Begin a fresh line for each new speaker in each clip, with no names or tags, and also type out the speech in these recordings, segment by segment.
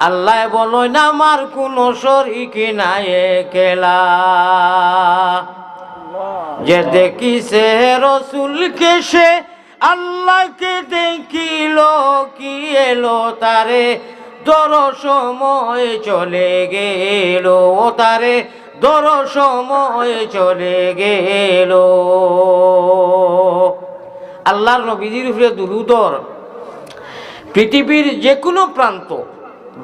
আল্লাহ বলো না আমার কোনো শরিক নাই কেলা। যে দেখিছে রসুলকে সে, আল্লাহকে দেখিল, কি এলো তারে? দর সময় চলে গেল তারে দর সময় চলে গেল। আল্লাহর নবীজির উপরে দুরুদর। পৃথিবীর যে কোনো প্রান্ত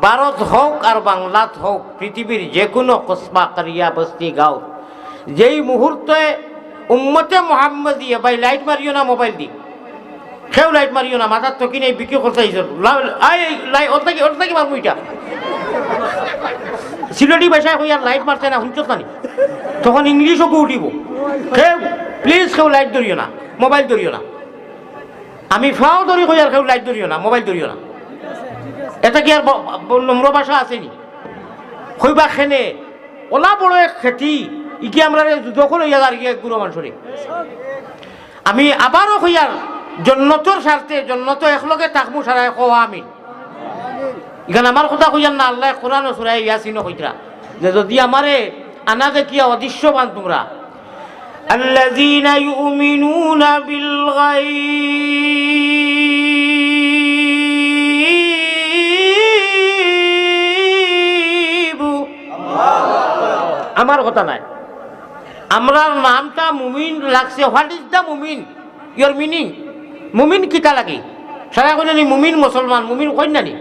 ভারত হোক আর বাংলাত হোক, পৃথিবীর যে কোনো কসবা কারিয়া বস্তি গাঁও। যেই মুহূর্তে উম্মতে মোহাম্মদিয়া ভাই লাইট মারিও না মোবাইল দি। সেও লাইট মারিও না, মাথার তো কিনে বিক্রি করতে থাকি মারবো এটা সিলেটি ভাষায় আর লাইট মারছে না শুনছ না তখন ইংলিশও উঠিব। কেউ প্লিজ কেউ লাইট ধরিও না, মোবাইল ধরিও না। আমি ফাও ধরি আর কেউ লাইট ধরিও না, মোবাইল ধরিও না। এটা কি আর ব- ব- নম্র ভাষা আসেনি কইবা খেনে ওলা বড় এক খেতি ইকি আমরা যখন হইয়া আর গিয়ে গুরু মানুষরে আমি আবারও হইয়ার জন্নতর স্বার্থে জন্নত একলগে তাকমু সারাই কোয়া আমি ইখানে আমার কথা কইয়ার না আল্লাহ কোরআন সুরাই ইয়াসিন কইতরা যে যদি আমারে আনা দেখিয়া অদৃশ্যবান তোমরা الذين يؤمنون بالغيب আমার কথা নাই। আমরা নামটা মুমিন লাগছে। হোয়াট ইজ দ্য মুমিন? ইয়োর মিনিং মুমিন কিতা লাগে? সারা কইনানি মুমিন মুসলমান, মুমিন কইনানি?